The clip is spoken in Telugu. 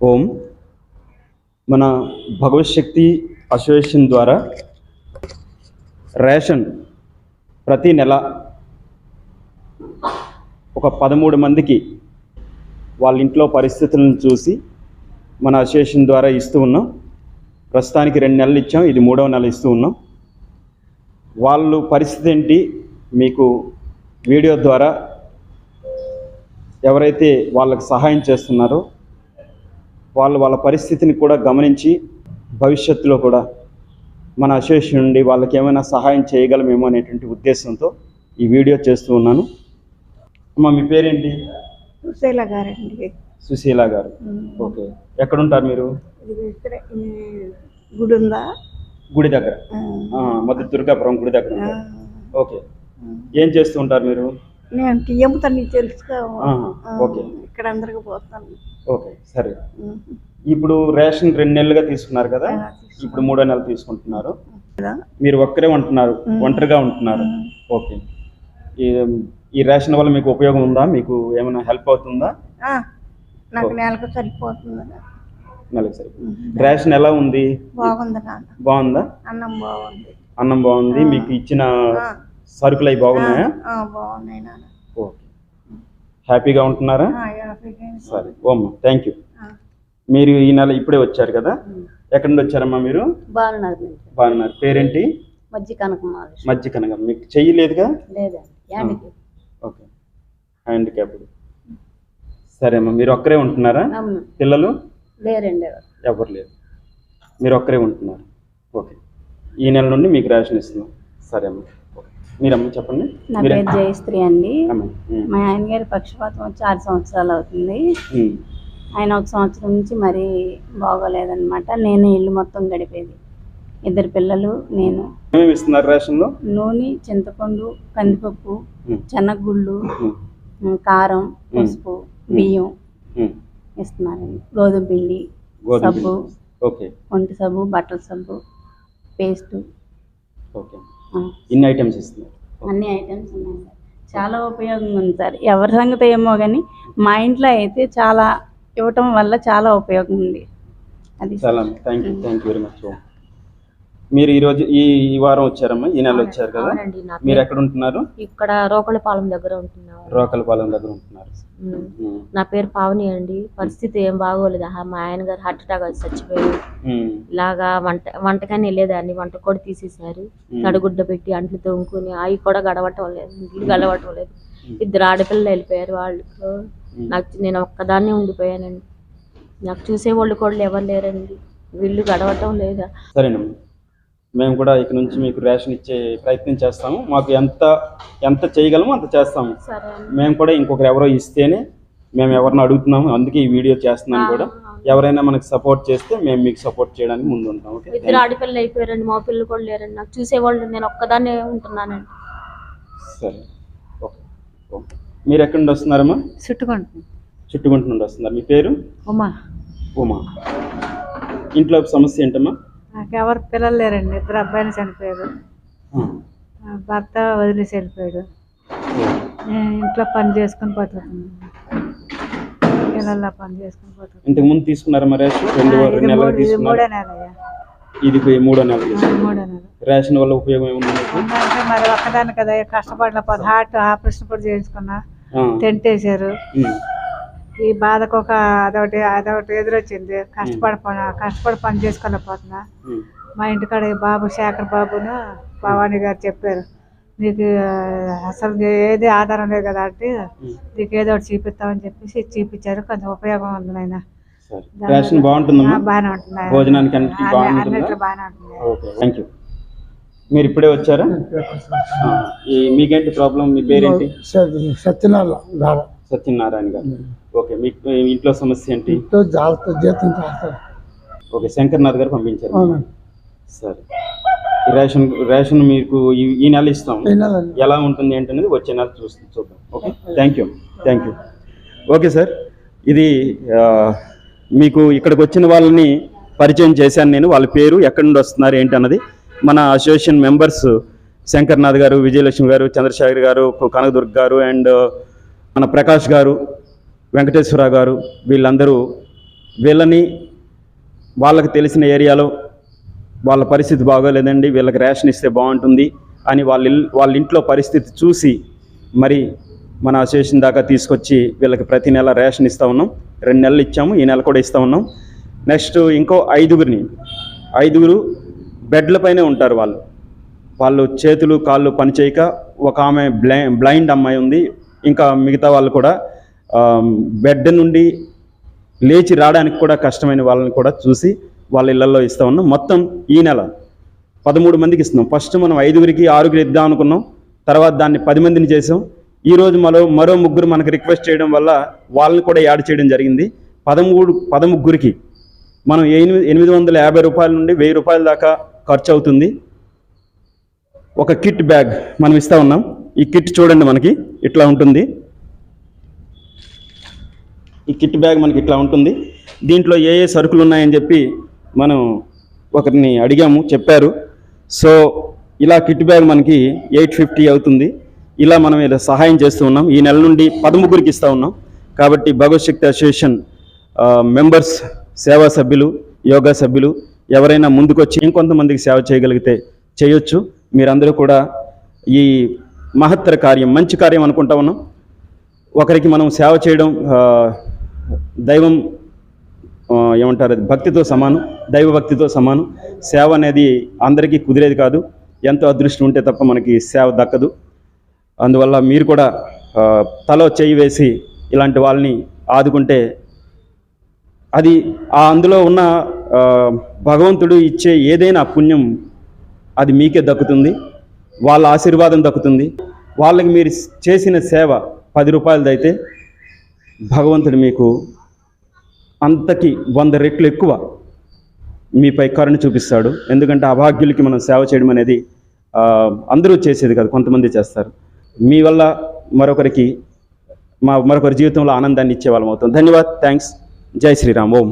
ఓం. మన భగవత్ శక్తి అసోసియేషన్ ద్వారా రేషన్ ప్రతి నెల ఒక పదమూడు మందికి వాళ్ళ ఇంట్లో పరిస్థితులను చూసి మన అసోసియేషన్ ద్వారా ఇస్తూ ఉన్నాం. ప్రస్తుతానికి రెండు నెలలు ఇచ్చాం. ఇది మూడవ నెల ఇస్తూ ఉన్నాం. వాళ్ళు పరిస్థితి ఏంటి? మీకు వీడియో ద్వారా ఎవరైతే వాళ్ళకి సహాయం చేస్తున్నారో వాళ్ళు వాళ్ళ పరిస్థితిని కూడా గమనించి భవిష్యత్తులో కూడా మన అసోసియేషన్ నుండి వాళ్ళకి ఏమైనా సహాయం చేయగలమేమో అనేటువంటి ఉద్దేశంతో ఈ వీడియో చేస్తూ ఉన్నాను. అమ్మ మీ పేరేంటి? సుశీల గారండి. సుశీల గారు. ఓకే. ఎక్కడుంటారు మీరు? ఇది ఇక్కడ ఈ గుడి ఉందా? గుడి దగ్గర. మధ్య దుర్గాపురం గుడి దగ్గర ఉంటారు ఓకే. ఏం చేస్తూ ఉంటారు మీరు? నేను టీఎంతో నీకు ఓకే. ఇక్కడ అందరికి పోతాను. ఓకే సరే. ఇప్పుడు రేషన్ రెండు నెలలుగా తీసుకున్నారు కదా? ఇప్పుడు మూడో నెల తీసుకుంటున్నారు. మీరు ఒక్కరే ఉంటున్నారు ఒంటరిగా ఉంటున్నారు. ఓకే. ఈ ఈ రేషన్ వల్ల మీకు ఉపయోగం ఉందా? మీకు ఏమైనా హెల్ప్ అవుతుందా? నాకు నెలకు సరిపోతుంది నెలకు సరే రేషన్ ఎలా ఉంది? బాగుంది బాగుందా? అన్నం బాగుంది. అన్నం బాగుంది మీకు ఇచ్చిన సరుకులు అవి బాగున్నాయా? ఆ, బాగున్నాయి నాన్న. ఓకే. హ్యాపీగా ఉంటున్నారా. సరే. ఓమ్మా థ్యాంక్ యూ మీరు ఈ నెల ఇప్పుడే వచ్చారు కదా? ఎక్కడి నుండి వచ్చారమ్మా మీరు? బాగున్నారు పేరేంటి? మజ్జి కనకమాలి మధ్య కనగ మీకు చెయ్యలేదుగా లేదండి. యాండికి ఓకే. హ్యాండిక్యాప్డ్ సరే అమ్మా మీరు ఒక్కరే ఉంటున్నారా? అవును. పిల్లలు? లేరండి ఎవరు. లేరు. మీరు ఒక్కరే ఉంటున్నారు. ఓకే. ఈ నెల నుండి మీకు రేషన్ ఇస్తున్నాం. సరే అమ్మా. మీరమ్మా చెప్పండి. నా పేరు జయశ్రీ అండి. మా ఆయన గారి పక్షపాతం వచ్చి ఆరు సంవత్సరాలు అవుతుంది. ఆయన ఒక సంవత్సరం నుంచి మరీ బాగోలేదన్నమాట. నేను ఇల్లు మొత్తం గడిపేది. ఇద్దరు పిల్లలు నేను. రేషన్లో? నూనె చింతపండు కందిపప్పు ఉమ్, కారం పసుపు బియ్యం. ఇస్తున్నారండి. గోధుమ పిండి సబ్బు. ఒంటి సబ్బు బట్టల సబ్బు పేస్టు. ఓకే. ఇన్ని ఐటమ్స్ ఇస్తున్నారు. అన్ని ఐటమ్స్ ఉన్నాయి సార్. చాలా ఉపయోగంగా ఉంది సార్. ఎవరి సంగతి ఏమో కానీ మా ఇంట్లో అయితే చాలా ఇవ్వటం వల్ల చాలా ఉపయోగం ఉంది. అది చాలా thank you thank you very much మీరు ఈ రోజు ఈ వారం వచ్చారమ్మా? ఈ నెల వచ్చారు కదా? అవునండి. నా మీరు ఎక్కడ ఉంటున్నారు? ఇక్కడ రోకళ్ళపాలెం దగ్గర ఉంటున్నాను రోకలపాలెం దగ్గర ఉంటున్నారు. ఉమ్. ఉమ్, నా పేరు పావని అండి. పరిస్థితి ఏం బాగోలేదు. ఆహా, మా ఆయన గారు హార్ట్ అటాక్ వచ్చి చచ్చిపోయారు. ఉమ్, ఇలాగా వంట వంటకని వెళ్ళేదాన్ని. వంట కూడా తీసేశారు. తడిగుడ్డ పెట్టి అంట్లు తోముకుని అవి కూడా గడవటం లేదు. ఇల్లు గడవటం లేదు. ఇద్దరు ఆడపిల్లలు వెళ్ళిపోయారు వాళ్ళు. నాకు నేను ఒక్కదాన్నే ఉండిపోయానండి. నాకు చూసేవాళ్ళు కూడా ఎవరు లేరండి వీళ్ళు గడవటం లేదా? సరేనమ్మా. మేము కూడా ఇక నుంచి మీకు రేషన్ ఇచ్చే ప్రయత్నం చేస్తాము. మాకు ఎంత ఎంత చేయగలమో అంత చేస్తాము. మేము కూడా ఇంకొకరు ఎవరో ఇస్తేనే మేము ఎవరిని అడుగుతున్నాము అందుకే ఈ వీడియో చేస్తున్నాను కూడా. ఎవరైనా మనకు సపోర్ట్ చేస్తే మేము మీకు సపోర్ట్ చేయడానికి ముందు ఉంటాం ఓకే? ఇద్దరు ఆడపిల్లలు అయిపోయారండి మా పిల్లలు కూడా లేరండి. నాకు చూసేవాళ్ళు నేను ఒక్కదాన్నే ఉంటున్నానండి. సరే. మీరు ఎక్కడి నుండి వస్తున్నారమ్మా? చుట్టుకుంటుంది చుట్టుగుంట నుండి వస్తున్నారు. మీ పేరు? ఉమా. ఉమా. ఇంట్లో సమస్య ఏంటమ్మా? నాకు ఎవరు పిల్లలు లేరండి. ఇద్దరు అబ్బాయిలు చనిపోయారు. భర్త వదిలేసి వెళ్ళిపోయాడు. నేను ఇంట్లో పని చేసుకుని బతుకుతున్నాను పిల్లల్లో పని చేసుకుని బతుకుతున్నాను ఇంతకు ముందు రెండు రెండు నెలలు మూడు- తీసుకున్నారు? నెల ఇది మూడో నెల తీసుకున్నారు? మూడో నెల. రేషన్ వల్ల ఉపయోగం ఏముంది మరి ఒక్కదాన్ని కదా. కష్టపడిన పది హార్ట్ ఆపరేషన్ కూడా చేయించుకున్నా. టెంట్ వేసారు ఈ బాధకు ఒక అదొకటి అదొకటి ఎదురొచ్చింది. కష్టపడి పని- కష్టపడి పని చేసుకోలేకపోతున్నా మా ఇంటికాడ ఈ బాబు శేఖర్ బాబును భవానీ గారు చెప్పారు. నీకు అసలు ఏది ఆధారం లేదు కదా అంటే. నీకు ఏదో ఒకటి చూపిస్తామని చెప్పేసి చూపించారు. కొంచెం ఉపయోగం ఉంది నాయన. బాగుంటుందమ్మా? బాగానే ఉంటుంది. భోజనానికి అన్నిట్లో బాగానే మీరు ఇప్పుడే వచ్చారా? ఆ, ఈ మీకేంటి ప్రాబ్లం? మీ పేరేంటి? సత్యనారాయణ సత్యనారాయణ గారు. ఓకే మీకు ఇంట్లో సమస్య ఏంటి? ఇంట్లో జాగ్రత్త జీతం ఓకే శంకర్నాథ్ గారు పంపించారు. సరే. రేషన్ రేషన్ మీకు ఈ- నెల ఇస్తాం. ఎలా ఉంటుంది ఏంటనేది వచ్చే నెల చూస్తాం చూద్దాం. Okay thank you thank you okay sir ఇది మీకు ఇక్కడికి వచ్చిన వాళ్ళని పరిచయం చేశాను నేను. వాళ్ళ పేరు ఎక్కడి నుండి వస్తున్నారు ఏంటి అన్నది మన అసోసియేషన్ మెంబర్స్ శంకర్నాథ్ గారు విజయలక్ష్మి గారు చంద్రశేఖర్ గారు కనకదుర్గ్ గారు అండ్ మన ప్రకాష్ గారు వెంకటేశ్వర గారు వీళ్ళందరూ వీళ్ళని వాళ్ళకి తెలిసిన ఏరియాలో వాళ్ళ పరిస్థితి బాగోలేదండి. వీళ్ళకి రేషన్ ఇస్తే బాగుంటుంది అని వాళ్ళ వాళ్ళ ఇంట్లో పరిస్థితి చూసి మరి మన అసోసియేషన్ దాకా తీసుకొచ్చి వీళ్ళకి ప్రతి నెల రేషన్ ఇస్తూ ఉన్నాం. రెండు నెలలు ఇచ్చాము ఈ నెల కూడా ఇస్తూ ఉన్నాం. నెక్స్ట్ ఇంకో ఐదుగురిని ఐదుగురు బెడ్లపైనే ఉంటారు వాళ్ళు. వాళ్ళు చేతులు కాళ్ళు పనిచేయక ఒక ఆమె బ్లై బ్లైండ్ అమ్మాయి ఉంది. ఇంకా మిగతా వాళ్ళు కూడా బెడ్ నుండి లేచి రావడానికి కూడా కష్టమైన వాళ్ళని కూడా చూసి వాళ్ళ ఇళ్ళలో ఇస్తా ఉన్నాం. మొత్తం ఈ నెల పదమూడు మందికి ఇస్తున్నాం. ఫస్ట్ మనం ఐదుగురికి ఆరుగురు ఇద్దాం అనుకున్నాం. తర్వాత దాన్ని పది మందిని చేసాం. ఈరోజు మరో మరో ముగ్గురు మనకు రిక్వెస్ట్ చేయడం వల్ల వాళ్ళని కూడా యాడ్ చేయడం జరిగింది. పదమూడు పదముగ్గురికి మనం ఎనిమిది ఎనిమిది వందల యాభై రూపాయల నుండి వెయ్యి రూపాయల దాకా ఖర్చు అవుతుంది. ఒక కిట్ బ్యాగ్ మనం ఇస్తూ ఉన్నాం. ఈ కిట్ చూడండి మనకి ఇట్లా ఉంటుంది. ఈ కిట్ బ్యాగ్ మనకి ఇట్లా ఉంటుంది. దీంట్లో ఏ ఏ సరుకులు ఉన్నాయని చెప్పి మనం ఒకరిని అడిగాము చెప్పారు. సో ఇలా కిట్ బ్యాగ్ మనకి ఎయిట్ ఫిఫ్టీ అవుతుంది. ఇలా మనం ఇలా సహాయం చేస్తూ ఉన్నాం. ఈ నెల నుండి పదముగురికి ఇస్తూ ఉన్నాం. కాబట్టి భగవత్ శక్తి అసోసియేషన్ మెంబర్స్ సేవా సభ్యులు యోగా సభ్యులు ఎవరైనా ముందుకొచ్చి ఇంకొంతమందికి సేవ చేయగలిగితే చేయొచ్చు. మీరందరూ కూడా ఈ మహత్తర కార్యం మంచి కార్యం అనుకుంటా ఉన్నాం. ఒకరికి మనం సేవ చేయడం దైవం ఏమంటారు అది భక్తితో సమానం దైవభక్తితో సమానం. సేవ అనేది అందరికీ కుదిరేది కాదు. ఎంతో అదృష్టం ఉంటే తప్ప మనకి సేవ దక్కదు. అందువల్ల మీరు కూడా తలో చేయి వేసి ఇలాంటి వాళ్ళని ఆదుకుంటే అది ఆ అందులో ఉన్న భగవంతుడు ఇచ్చే ఏదైనా పుణ్యం అది మీకే దక్కుతుంది. వాళ్ళ ఆశీర్వాదం దక్కుతుంది. వాళ్ళకి మీరు చేసిన సేవ పది రూపాయలదైతే భగవంతుడు మీకు అంతకి వంద రెట్లు ఎక్కువ మీపై కరుణ చూపిస్తాడు. ఎందుకంటే అభాగ్యులకి మనం సేవ చేయడం అనేది అందరూ చేసేది కాదు కొంతమంది చేస్తారు. మీ వల్ల మరొకరికి మా మరొకరి జీవితంలో ఆనందాన్ని ఇచ్చే వాళ్ళం అవుతాం. ధన్యవాద్ థ్యాంక్స్. జై శ్రీరామ్. ఓం.